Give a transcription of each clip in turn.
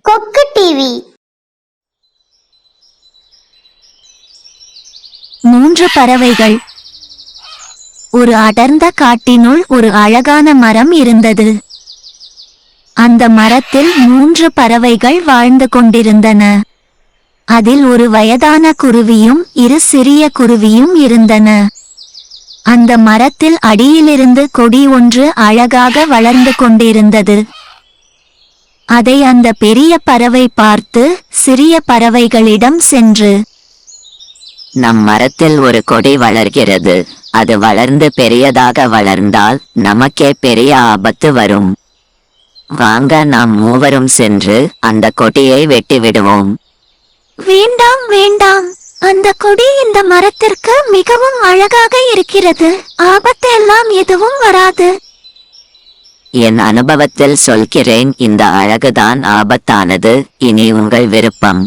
கொக்கு டிவி மூன்று பறவைகள். ஒரு அடர்ந்த காட்டினுள் ஒரு அழகான மரம் இருந்தது. அந்த மரத்தில் மூன்று பறவைகள் வாழ்ந்து கொண்டிருந்தன. அதில் ஒரு வயதான குருவியும் இரு சிறிய குருவியும் இருந்தன. அந்த மரத்தில் அடியிலிருந்து கொடி ஒன்று அழகாக வளர்ந்து கொண்டிருந்தது. அதை அந்த பெரிய பறவை பார்த்து சிறிய பறவைகளிடம் சென்று நம் மரத்தில் ஒரு கொடி வளர்கிறது. அது வளர்ந்து பெரியதாக வளர்ந்தால் நமக்கே பெரிய ஆபத்து வரும். வாங்க நாம் மூவரும் சென்று அந்த கொடியை வெட்டி விடுவோம். வேண்டாம் வேண்டாம். அந்த கொடி இந்த மரத்திற்கு மிகவும் அழகாக இருக்கிறது. ஆபத்து எல்லாம் எதுவும் வராது. என் அனுபவத்தில் சொல்கிறேன் இந்த அழகுதான் ஆபத்தானது இனி உங்கள் விருப்பம்.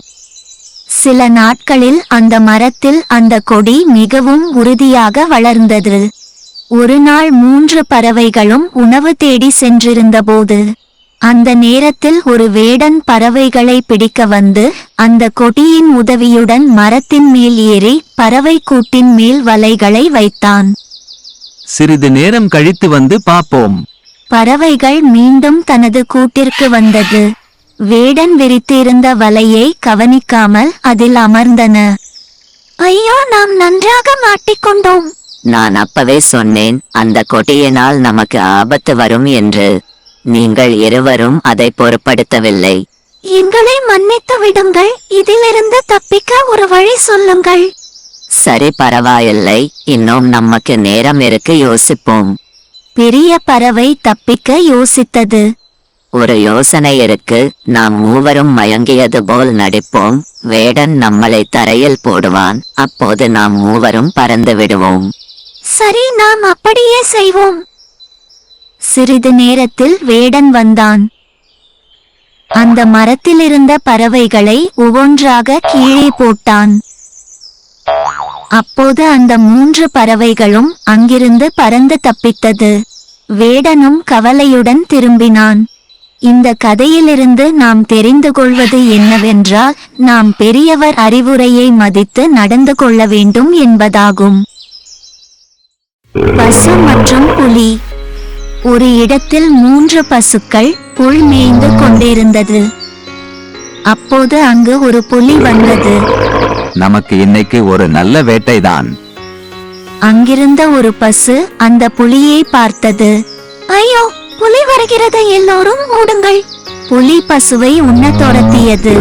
சில நாட்களில் அந்த மரத்தில் அந்த கொடி மிகவும் உறுதியாக வளர்ந்தது. ஒரு நாள் மூன்று பறவைகளும் உணவு தேடி சென்றிருந்தபோது அந்த நேரத்தில் ஒரு வேடன் பறவைகளை பிடிக்க வந்து அந்த கொடியின் உதவியுடன் மரத்தின் மேல் ஏறி பறவை கூட்டின் மேல் வலைகளை வைத்தான். சிறிது நேரம் கழித்து வந்து பார்ப்போம். பறவைகள் மீண்டும் தனது கூட்டிற்கு வந்தது. வேடன் விரித்திருந்த வலையை கவனிக்காமல் அதில் அமர்ந்தன. ஐயோ நாம் நன்றாக மாட்டிக்கொண்டோம். நான் அப்பவே சொன்னேன் அந்த கொடியினால் நமக்கு ஆபத்து வரும் என்று. நீங்கள் இருவரும் அதை பொருட்படுத்தவில்லை. எங்களை மன்னித்து விடுங்கள் இதிலிருந்து தப்பிக்க ஒரு வழி சொல்லுங்கள். சரி பரவாயில்லை இன்னும் நமக்கு நேரம் இருக்கு யோசிப்போம். பெரிய பறவை தப்பிக்க யோசித்தது. ஒரு யோசனை இருக்கு. நாம் மூவரும் மயங்கியது போல் நடிப்போம். வேடன் நம்மளை தரையில் போடுவான். அப்போது நாம் மூவரும் பறந்து விடுவோம். சரி நாம் அப்படியே செய்வோம். சிறிது நேரத்தில் வேடன் வந்தான். அந்த மரத்திலிருந்த பறவைகளை ஒவ்வொன்றாக கீழே போட்டான். அப்போது அந்த மூன்று பறவைகளும் அங்கிருந்து பறந்து தப்பித்தது. வேடனும் கவலையுடன் திரும்பினான். இந்த கதையிலிருந்து நாம் தெரிந்து கொள்வது என்னவென்றால் நாம் பெரியவர் அறிவுரையை மதித்து நடந்து கொள்ள வேண்டும் என்பதாகும். பசு மற்றும் புலி. ஒரு இடத்தில் மூன்று பசுக்கள் புல் மேய்ந்து கொண்டிருந்தது. அப்போது அங்கு ஒரு புலி வந்தது. நமக்கு இன்னைக்கு ஒரு நல்ல வேட்டைதான். அங்கிருந்த ஒரு பசு அந்த புலியை பார்த்தது. ஐயோ புலி வருகிறது எல்லோரும் ஓடுங்கள் புலி பசுவை உண்ண துரத்தியது.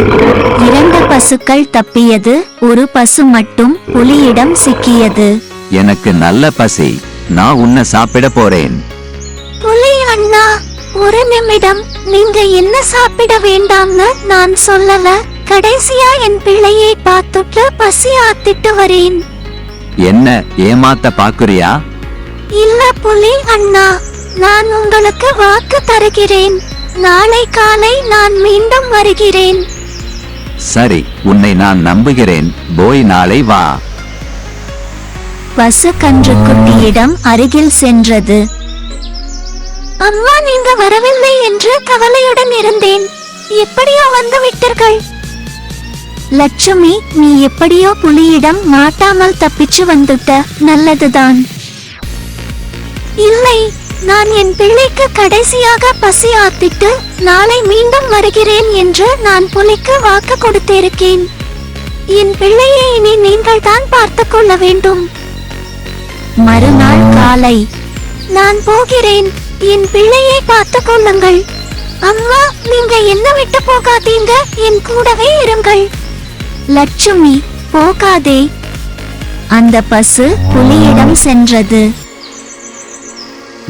இரண்டு பசுக்கள் தப்பியது. ஒரு பசு மட்டும் புலியிடம் சிக்கியது. எனக்கு நல்ல பசி. நான் உன்னை சாப்பிட போறேன். புலி அண்ணா ஒரு நிமிடம். நீங்க என்ன சாப்பிட வேண்டாம்னு நான் சொல்லல. கடைசியா என் பிள்ளையை பார்த்துட்டு பசி ஆத்திட்டு வரேன். என்ன ஏமாத்த பாக்குறியா இல்ல புலி அண்ணா நான் உங்களுக்கு வாக்கு தருகிறேன். நாளை காலை நான் மீண்டும் வருகிறேன். சரி உன்னை நான் நம்புகிறேன். போய் நாளை வா. பசு கன்று குட்டியிடம் அருகில் சென்றது. அம்மா நீங்க வரவில்லை என்று கவலையுடன் இருந்தேன். எப்படியோ வந்து விட்டீர்கள். லட்சுமி நீ எப்படியோ புலியிடம் மாட்டாமல் தப்பிச்சு வந்துட்ட. நல்லதுதான். இல்லை நான் என் பிள்ளைக்கு கடைசியாக பசி ஆத்திட்டு நாளை மீண்டும் வருகிறேன் என்று நான் புலிக்கு வாக்கு கொடுத்திருக்கேன். என் பிள்ளையை இனி நீங்கள் தான் பார்த்து கொள்ள வேண்டும். மறுநாள் காலை நான் போகிறேன். என் பிள்ளையை பார்த்துக் கொள்ளுங்கள். அம்மா நீங்க என்ன விட்டு போகாதீங்க. என் கூடவே இருங்கள். லட்சுமி போகாதே. அந்த பசு புலியிடம் சென்றது.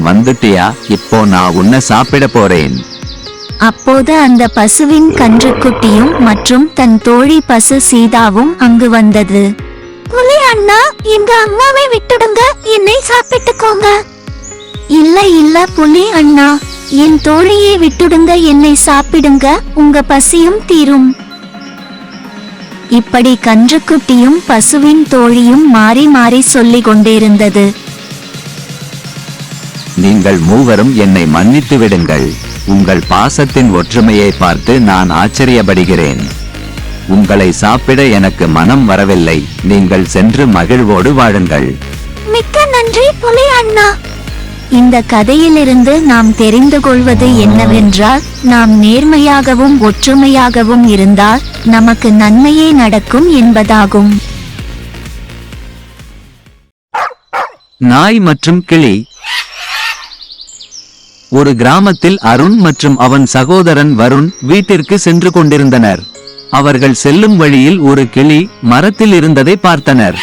வந்துட்டியா? இப்போ நான் உன்னை சாப்பிட போறேன். அப்போது அந்த பசுவின் கன்றுக்குட்டியும் மற்றும் தன் தோழி பசு சீதாவும் அங்கு வந்தது. புலி அண்ணா எங்க அம்மாவை விட்டுடுங்க. என்னை சாப்பிட்டுக்கோங்க. இல்ல இல்ல புலி அண்ணா. என் தோழியை விட்டுடுங்க. என்னை சாப்பிடுங்க. உங்க பசியும் தீரும். இப்படி கன்றுக்குட்டியும் பசுவின் தோழியும் மாறி மாறி சொல்லிக் கொண்டிருந்தது. நீங்கள் மூவரும் என்னை மன்னித்து விடுங்கள். உங்கள் பாசத்தின் ஒற்றுமையை பார்த்து நான் ஆச்சரியப்படுகிறேன். உங்களை சாப்பிட எனக்கு மனம் வரவில்லை. நீங்கள் சென்று மகிழ்வோடு வாழுங்கள். மிக்க நன்றி புலி அண்ணா. இந்த கதையிலிருந்து நாம் தெரிந்து கொள்வது என்னவென்றால் நாம் நேர்மையாகவும் ஒற்றுமையாகவும் இருந்தால் நமக்கு நன்மையே நடக்கும் என்பதாகும். நாய் மற்றும் கிளி. ஒரு கிராமத்தில் அருண் மற்றும் அவன் சகோதரன் வருண் வீட்டிற்கு சென்று கொண்டிருந்தனர். அவர்கள் செல்லும் வழியில் ஒரு கிளி மரத்தில் இருந்ததை பார்த்தனர்.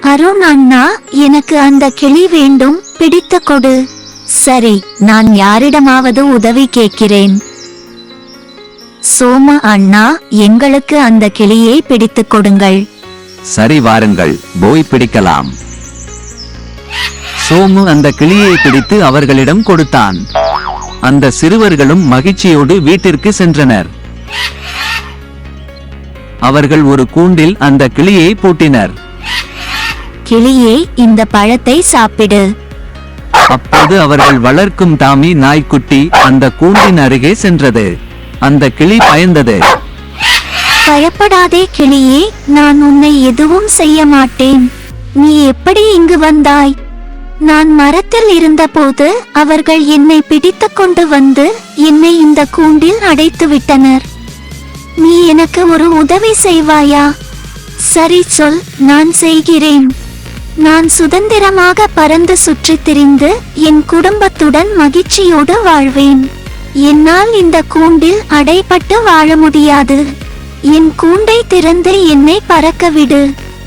அருண் அண்ணா எனக்கு அந்த கிளி வேண்டும் பிடித்து கொடு. சரி நான் யாரிடமாவது உதவி கேட்கிறேன். சோம அண்ணா எங்களுக்கு அந்த கிளியை பிடித்துக் கொடுங்கள். சரி வாருங்கள். போய் பிடிக்கலாம். சோமு அந்த கிளியை பிடித்து அவர்களிடம் கொடுத்தான். அந்த சிறுவர்களும் மகிழ்ச்சியோடு வீட்டிற்கு சென்றனர். அவர்கள் ஒரு கூண்டில் அந்த கிளியை பூட்டினர். கிளியே இந்த பழத்தை சாப்பிடு. அப்போது அவர்கள் வளர்க்கும் தாமி நாய்க்குட்டி அந்த கூண்டின் அருகே சென்றது. அந்த கிளி பயந்தது. பயப்படாதே கிளியே நான் உன்னை எதுவும் செய்ய மாட்டேன். நீ எப்படி இங்கு வந்தாய்? நான் மரத்தில் இருந்தபோது அவர்கள் என்னை பிடித்துக் கொண்டு வந்து என்னை இந்த கூண்டில் அடைத்து விட்டனர். நீ எனக்கு ஒரு உதவி செய்வாயா? சரி சொல் நான் செய்கிறேன். நான் சுதந்திரமாக பறந்து சுற்றி திரிந்து என் குடும்பத்துடன் மகிழ்ச்சியோடு வாழ்வேன். என்னால் இந்த கூண்டில் அடைபட்டு வாழ முடியாது. என் கூண்டை திறந்து என்னை பறக்க விடு.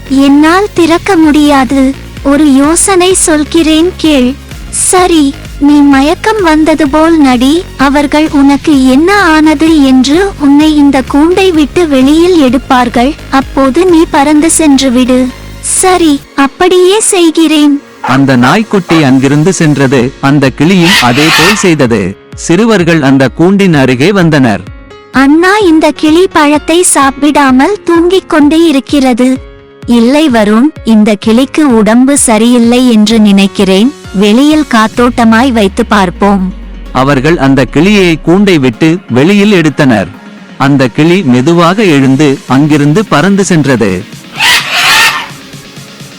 என்னால் திறக்க முடியாது. ஒரு யோசனை சொல்கிறேன் கேள். சரி நீ மயக்கம் வந்தது போல் நடி. அவர்கள் உனக்கு என்ன ஆனது என்று உன்னை இந்த கூண்டை விட்டு வெளியில் எடுப்பார்கள். அப்போது நீ பறந்து சென்று விடு. சரி அப்படியே செய்கிறேன். அந்த நாய்க்குட்டி அங்கிருந்து சென்றது அந்த கிளியும் அதே போல் செய்தது. சிறுவர்கள் அந்த கூண்டின் அருகே வந்தனர். அண்ணா இந்த கிளி பழத்தை சாப்பிடாமல் தூங்கிக் கொண்டே இருக்கிறது. இல்லை வருண் இந்த கிளிக்கு உடம்பு சரியில்லை என்று நினைக்கிறேன். வெளியில் காத்தோட்டமாய் வைத்து பார்ப்போம். அவர்கள் அந்த கிளியை கூண்டை விட்டு வெளியில் எடுத்தனர். அந்த கிளி மெதுவாக எழுந்து அங்கிருந்து பறந்து சென்றது.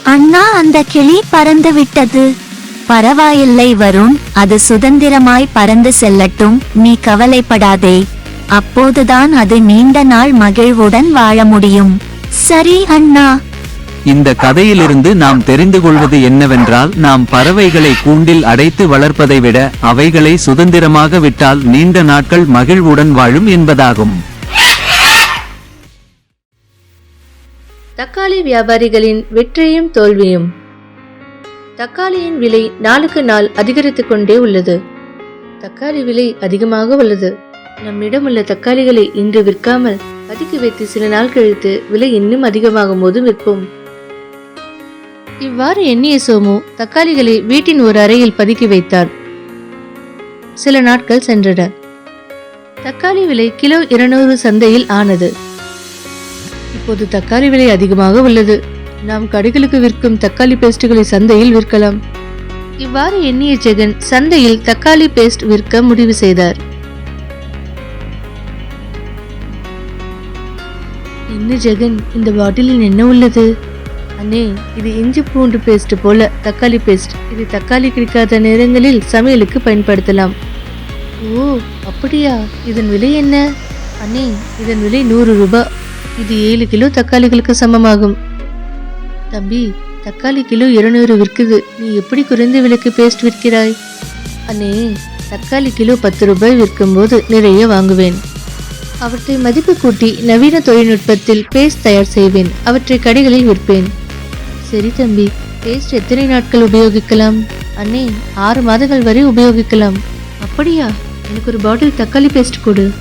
அண்ணா அந்த கிளி பறந்து விட்டது. பரவாயில்லை வருண் அது சுதந்திரமாய் பறந்து செல்லட்டும் நீ கவலைப்படாதே. அப்போதுதான் அது நீண்ட நாள் மகிழ்வுடன் வாழ முடியும். சரி அண்ணா. இந்த கதையிலிருந்து நாம் தெரிந்து கொள்வது என்னவென்றால் நாம் பறவைகளை கூண்டில் அடைத்து வளர்ப்பதை விட அவைகளை சுதந்திரமாக விட்டால் நீண்ட நாட்கள் மகிழ்வுடன் வாழும் என்பதாகும். தக்காளி வியாபாரிகளின் வெற்றியும் தோல்வியும். தக்காளியின் விலை நாளுக்கு நாள் அதிகரித்துக் கொண்டே உள்ளது. தக்காளி விலை அதிகமாக உள்ளது. நம்மிடம் உள்ள தக்காளிகளை இன்று விற்காமல் பதுக்கி வைத்து சில நாள் கழித்து விலை இன்னும் அதிகமாகும் போது விற்போம். இவ்வாறு எண்ணிய சோமு தக்காளிகளை வீட்டின் ஒரு அறையில் பதுக்கி வைத்தார். சில நாட்கள் சென்றன. தக்காளி விலை கிலோ இருநூறு சந்தையில் ஆனது. இப்போது தக்காளி விலை அதிகமாக உள்ளது. நாம் கடைகளுக்கு விற்கும் தக்காளி பேஸ்டுகளை சந்தையில் விற்கலாம். இவ்வாறு எண்ணிய ஜெகன் சந்தையில் தக்காளி பேஸ்ட் விற்க முடிவு செய்தார். என்ன ஜெகன் இந்த பாட்டிலில் என்ன உள்ளது? அண்ணே இது இஞ்சி பூண்டு பேஸ்ட் போல தக்காளி பேஸ்ட். இது தக்காளி கிடைக்காத நேரங்களில் சமையலுக்கு பயன்படுத்தலாம். ஓ அப்படியா? இதன் விலை என்ன? அண்ணே இதன் விலை நூறு ரூபாய் இது ஏழு கிலோ தக்காளிகளுக்கு சமமாகும். தம்பி தக்காளி கிலோ இருநூறு விற்குது. நீ எப்படி குறைந்த விலைக்கு பேஸ்ட் விற்கிறாய்? அண்ணே தக்காளி கிலோ பத்து ரூபாய் விற்கும்போது நிறைய வாங்குவேன். அவற்றை மதிப்பு கூட்டி நவீன தொழில்நுட்பத்தில் பேஸ்ட் தயார் செய்வேன். அவற்றை கடைகளில் விற்பேன். சரி தம்பி பேஸ்ட் எத்தனை நாட்கள் உபயோகிக்கலாம்? அண்ணே ஆறு மாதங்கள் வரை உபயோகிக்கலாம். அப்படியா? எனக்கு ஒரு பாட்டில் தக்காளி பேஸ்ட் கொடு.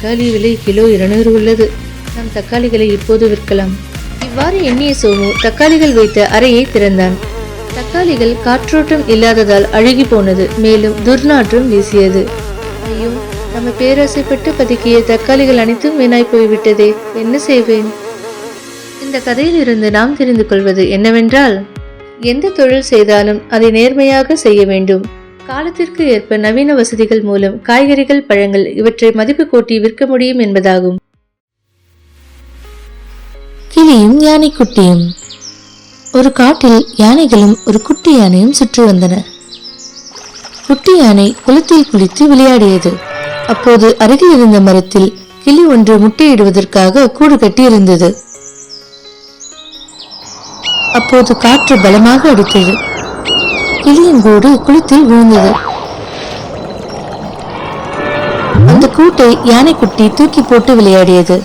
தக்காளி விலை கிலோ இருநூறு உள்ளது. நாம் தக்காளிகளை இப்போது விற்கலாம். இவ்வாறு எண்ணிய சோமு தக்காளிகள் வைத்த அறையை திறந்தான். தக்காளிகள் காற்றோட்டம் இல்லாததால் அழுகி போனது. மேலும் துர்நாற்றம் வீசியது. ஐயோ நம்ம பேராசைப்பட்டு பதுக்கிய தக்காளிகள் அனைத்தும் வீணாய் போய்விட்டதே. என்ன செய்வேன்? இந்த கதையில் இருந்து நாம் தெரிந்து கொள்வது என்னவென்றால் எந்த தொழில் செய்தாலும் அதை நேர்மையாக செய்ய வேண்டும். காலத்திற்கு ஏற்ப நவீன வசதிகள் மூலம் காய்கறிகள் பழங்கள் இவற்றை மதிப்பு கூட்டி விற்க முடியும் என்பதாகும். கிளியும் யானைக்குட்டியும். ஒரு காட்டில் யானைகளும் ஒரு குட்டி யானையும் சுற்றி வந்தன. குட்டி யானை குளத்தில் குளித்து விளையாடியது. அப்போது அருகில் இருந்த மரத்தில் கிளி ஒன்று முட்டையிடுவதற்காக கூடு கட்டியிருந்தது. அப்போது காற்று பலமாக அடித்தது. கிளியின் கூடு குளத்தில் விழுந்தது. அந்த கூட்டை யானைக்குட்டி தூக்கி போட்டு விளையாடியது.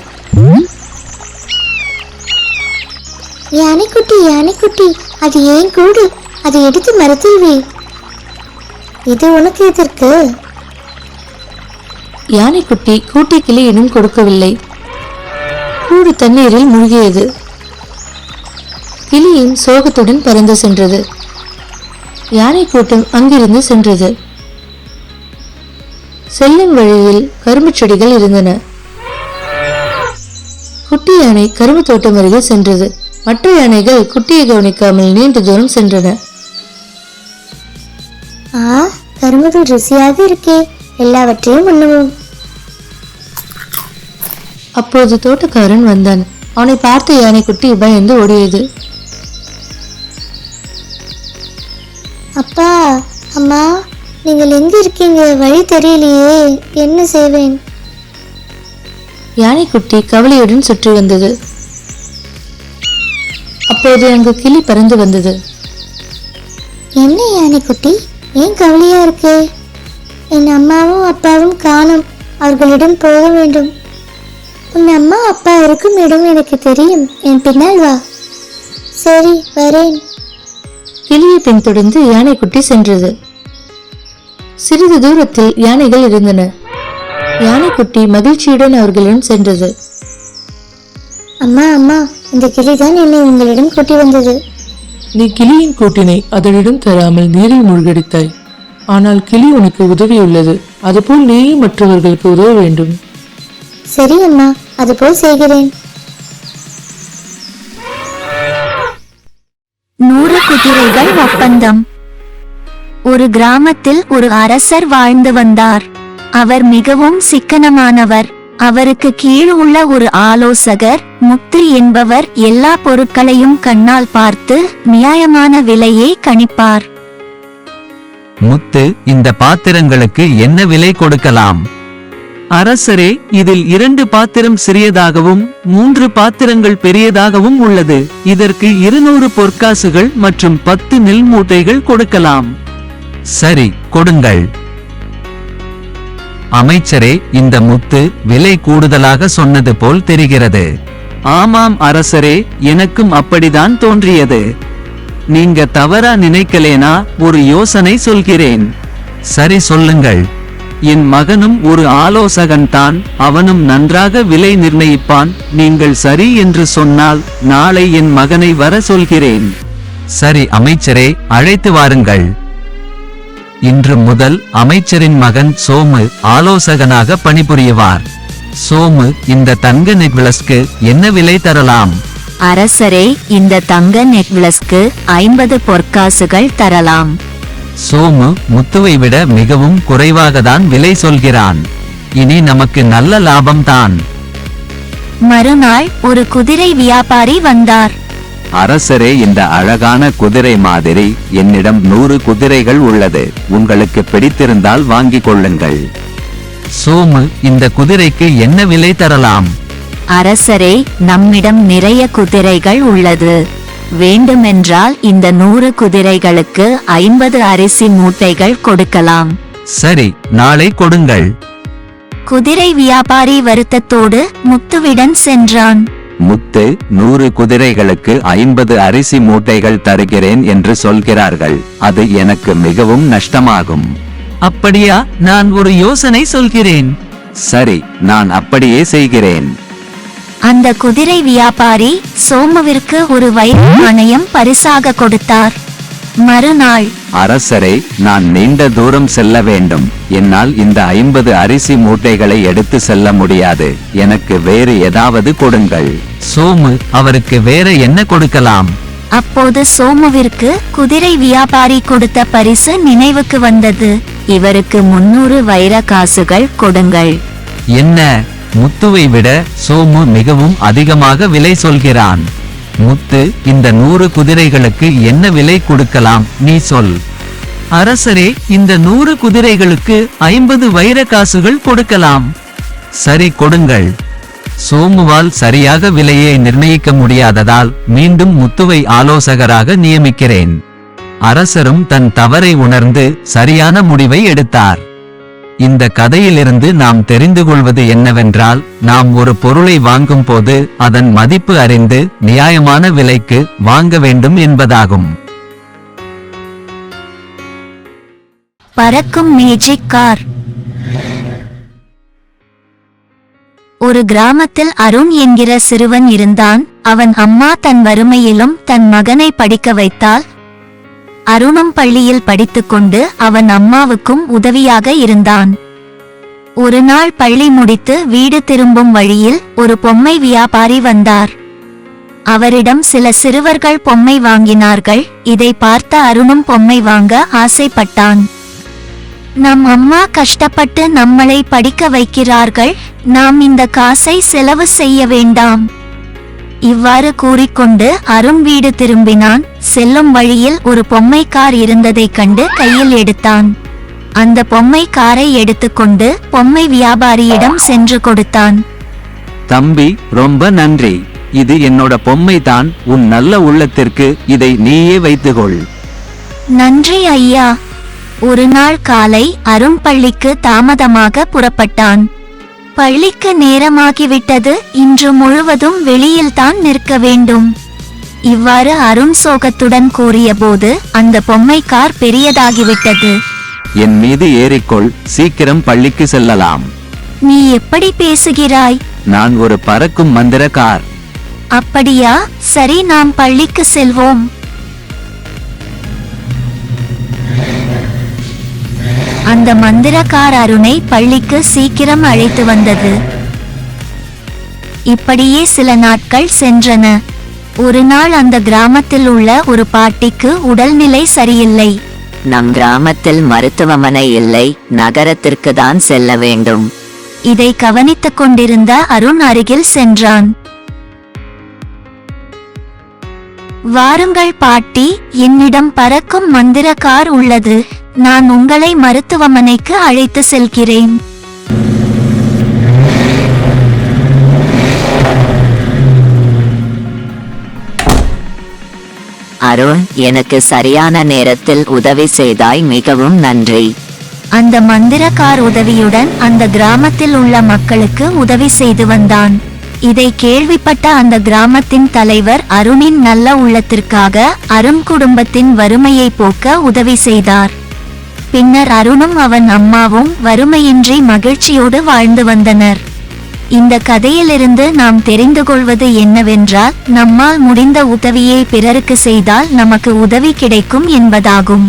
யானைக்குட்டி யானைக்குட்டி அது ஏன் கூடு? அதை எடுத்து மரத்தில் வை. இது உனக்கு எதற்கு? யானைக்குட்டி கூட்டை கிளியினும் கொடுக்கவில்லை. கூடு தண்ணீரில் மூழ்கியது. கிளியும் சோகத்துடன் பறந்து சென்றது. யானை கூட்டம் அங்கிருந்து சென்றது. செல்லும் வழியில் கரும்புச் செடிகள் இருந்தன. குட்டி யானை கரும்பு தோட்டம் அருகில் சென்றது. மற்ற யானைகள் குட்டியை கவனிக்காமல் நீண்ட தூரம் சென்றன. ஆ கரும்புகள் ருசியாக இருக்கே. எல்லாவற்றையும் உண்ணுவோம். அப்போது தோட்டக்காரன் வந்தான். அவனை பார்த்த யானைக்குட்டி பயந்து ஓடியது. அப்பா அம்மா நீங்கள் எங்க இருக்கீங்க வழி தெரியலையே. என்ன செய்வேன்? யானைக்குட்டி கவலையுடன் சுற்றி வந்தது. அப்போது அங்கு கிளி பறந்து வந்தது. என்ன யானைக்குட்டி? ஏன் கவலையா இருக்கே? என் அம்மாவும் அப்பாவும் காணும். அவர்களிடம் போக வேண்டும். உன் அம்மா அப்பா இருக்கும் இடம் எனக்கு தெரியும். என் பின்னால் வா. சரி வரேன். கிளியை பின்தொடர்ந்து யானைக்குட்டி சென்றது. சிறிது தூரத்தில் யானைகள் இருந்தன. யானைக்குட்டி மகிழ்ச்சியுடன் அவர்களிடம் சென்றது. அம்மா அம்மா இந்த கிளிதான் என்னை உங்களிடம் கூட்டி வந்தது. நீ கிளியின் கூட்டினை அதனிடம் தராமல் நீரில் மூழ்கடித்தாய். ஆனால் கிளி உனக்கு உதவியுள்ளது. அதுபோல் நீயும் மற்றவர்களுக்கு உதவ வேண்டும். சரி அம்மா அதுபோல் செய்கிறேன். நூறு ஒப்பந்தம். ஒரு கிராமத்தில் ஒரு அரசர் வாழ்ந்து வந்தார். அவர் மிகவும் சிக்கனமானவர். அவருக்கு கீழ் உள்ள ஒரு ஆலோசகர் முக்தி என்பவர் எல்லா பொருட்களையும் கண்ணால் பார்த்து நியாயமான விலையை கணிப்பார். முத்து இந்த பாத்திரங்களுக்கு என்ன விலை கொடுக்கலாம்? அரசரே இதில் இரண்டு பாத்திரம் சிறியதாகவும் மூன்று பாத்திரங்கள் பெரியதாகவும் உள்ளது. இதற்கு இருநூறு பொற்காசுகள் மற்றும் பத்து நெல் மூட்டைகள் கொடுக்கலாம். சரி கொடுங்கள். அமைச்சரே இந்த முத்து விலை கூடுதலாக சொன்னது போல் தெரிகிறது. ஆமாம் அரசரே எனக்கும் அப்படிதான் தோன்றியது. நீங்க தவறா நினைக்கலேனா ஒரு யோசனை சொல்கிறேன். சரி சொல்லுங்கள். என் மகனும் ஒரு ஆலோசகன்தான் அவனும் நன்றாக விலை நிர்ணயிப்பான் நீங்கள் சரி என்று சொன்னால் நாளை என் மகனை வர சொல்கிறேன். சரி அமைச்சரே அழைத்து வாருங்கள். இன்று முதல் அமைச்சரின் மகன் சோமு ஆலோசகனாக பணிபுரியவார். சோமு இந்த தங்க நெக்லஸ்க்கு என்ன விலை தரலாம்? அரசரே இந்த தங்க நெக்லஸ்க்கு ஐம்பது பொற்காசுகள் தரலாம். சோமு முத்துவை விட மிகவும் குறைவாகத்தான் விலை சொல்கிறான். இனி நமக்கு நல்ல லாபம்தான் மறுநாள் ஒரு குதிரை வியாபாரி வந்தார். அரசரே இந்த அழகான குதிரை மாதிரி என்னிடம் நூறு குதிரைகள் உள்ளது. உங்களுக்கு பிடித்திருந்தால் வாங்கிக் கொள்ளுங்கள். சோமு இந்த குதிரைக்கு என்ன விலை தரலாம்? அரசரே நம்மிடம் நிறைய குதிரைகள் உள்ளது. வேண்டுமென்றால் இந்த நூறு குதிரைகளுக்கு ஐம்பது அரிசி மூட்டைகள் கொடுக்கலாம். சரி நாளை கொடுங்கள். குதிரை வியாபாரி வருத்தத்தோடு முத்துவிடன் சென்றான். முத்து நூறு குதிரைகளுக்கு ஐம்பது அரிசி மூட்டைகள் தருகிறேன் என்று சொல்கிறார்கள். அது எனக்கு மிகவும் நஷ்டமாகும். அப்படியா? நான் ஒரு யோசனை சொல்கிறேன். சரி நான் அப்படியே செய்கிறேன். அந்த குதிரை வியாபாரி சோமுவிற்கு ஒரு வைர நாணயம் பரிசாக கொடுத்தார். மறுநாள் அரசரை நான் நீண்ட தூரம் செல்ல வேண்டும். என்னால் இந்த ஐம்பது அரிசி மூட்டைகளை எடுத்து செல்ல முடியாது. எனக்கு வேறு ஏதாவது கொடுங்கள். சோமு அவருக்கு வேற என்ன கொடுக்கலாம்? அப்போது சோமுவிற்கு குதிரை வியாபாரி கொடுத்த பரிசு நினைவுக்கு வந்தது. இவருக்கு முன்னூறு வைர காசுகள் கொடுங்கள். என்ன? முத்துவை விட சோமு மிகவும் அதிகமாக விலை சொல்கிறான். முத்து இந்த நூறு குதிரைகளுக்கு என்ன விலை கொடுக்கலாம்? நீ சொல். அரசரே இந்த நூறு குதிரைகளுக்கு ஐம்பது வைர காசுகள் கொடுக்கலாம். சரி கொடுங்கள். சோமுவால் சரியாக விலையை நிர்ணயிக்க முடியாததால் மீண்டும் முத்துவை ஆலோசகராக நியமிக்கிறேன். அரசரும் தன் தவறை உணர்ந்து சரியான முடிவை எடுத்தார். இந்த கதையிலிருந்து நாம் தெரிந்து கொள்வது என்னவென்றால் நாம் ஒரு பொருளை வாங்கும் போது அதன் மதிப்பு அறிந்து நியாயமான விலைக்கு வாங்க வேண்டும் என்பதாகும். பறக்கும் மேஜிக் கார். ஒரு கிராமத்தில் அருண் என்கிற சிறுவன் இருந்தான். அவன் அம்மா தன் வறுமையிலும் தன் மகனை படிக்க வைத்தால் அருணம் பள்ளியில் படித்துக்கொண்டு அவன் அம்மாவுக்கும் உதவியாக இருந்தான். ஒரு நாள் பள்ளி முடித்து வீடு திரும்பும் வழியில் ஒரு பொம்மை வியாபாரி வந்தார். அவரிடம் சில சிறுவர்கள் பொம்மை வாங்கினார்கள். இதை பார்த்த அருணும் பொம்மை வாங்க ஆசைப்பட்டான். நம் அம்மா கஷ்டப்பட்டு நம்மளை படிக்க வைக்கிறார்கள். நாம் இந்த காசை செலவு செய்ய வேண்டாம். இவ்வாறு கூறிக்கொண்டு அருண் வீடு திரும்பினான். செல்லும் வழியில் ஒரு பொம்மை கார் இருந்ததைக் கண்டு கையில் எடுத்தான். அந்த பொம்மை காரை எடுத்துக்கொண்டு பொம்மை வியாபாரியிடம் சென்று கொடுத்தான். தம்பி ரொம்ப நன்றி. இது என்னோட பொம்மை தான் உன் நல்ல உள்ளத்திற்கு இதை நீயே வைத்துக்கொள். நன்றி ஐயா. ஒரு நாள் காலை அருண் பள்ளிக்கு தாமதமாக புறப்பட்டான். பள்ளிக்கு நேரமாகிவிட்டது. இன்று முழுவதும் வெளியில்தான் நிற்க வேண்டும். இவ்வாறு அருண் சோகத்துடன் கூறியபோது அந்த பொம்மை கார் பெரியதாகிவிட்டது. என் மீது ஏறிக்கொள் சீக்கிரம் பள்ளிக்கு செல்லலாம். நீ எப்படி பேசுகிறாய்? நான் ஒரு பறக்கும் மந்திர கார். அப்படியா? சரி நாம் பள்ளிக்கு செல்வோம். அந்த மந்திரக்கார் அருணை பள்ளிக்கு சீக்கிரம் அழைத்து வந்தது. இப்படியே சில நாட்கள் சென்றன. ஒரு நாள் அந்த கிராமத்தில் உள்ள ஒரு பாட்டிக்கு உடல்நிலை சரியில்லை. நம் கிராமத்தில் மருத்துவமனை இல்லை நகரத்திற்கு தான் செல்ல வேண்டும். இதை கவனித்துக் கொண்டிருந்த அருண் அருகில் சென்றான். வாருங்கள் பாட்டி என்னிடம் பறக்கும் மந்திர கார் உள்ளது. நான் உங்களை மருத்துவமனைக்கு அழைத்து செல்கிறேன். அருண் எனக்கு சரியான நேரத்தில் உதவி செய்தாய் மிகவும் நன்றி. அந்த மந்திர கார் உதவியுடன் அந்த கிராமத்தில் உள்ள மக்களுக்கு உதவி செய்து வந்தான். இதை கேள்விப்பட்ட அந்த கிராமத்தின் தலைவர் அருணின் நல்ல உள்ளத்திற்காக அருண் குடும்பத்தின் வறுமையை போக்க உதவி செய்தார். பின்னர் அருணும் அவன் அம்மாவும் வறுமையின்றி மகிழ்ச்சியோடு வாழ்ந்து வந்தனர். இந்த கதையிலிருந்து நாம் தெரிந்து கொள்வது என்னவென்றால் நம்மால் முடிந்த உதவியை பிறருக்கு செய்தால் நமக்கு உதவி கிடைக்கும் என்பதாகும்.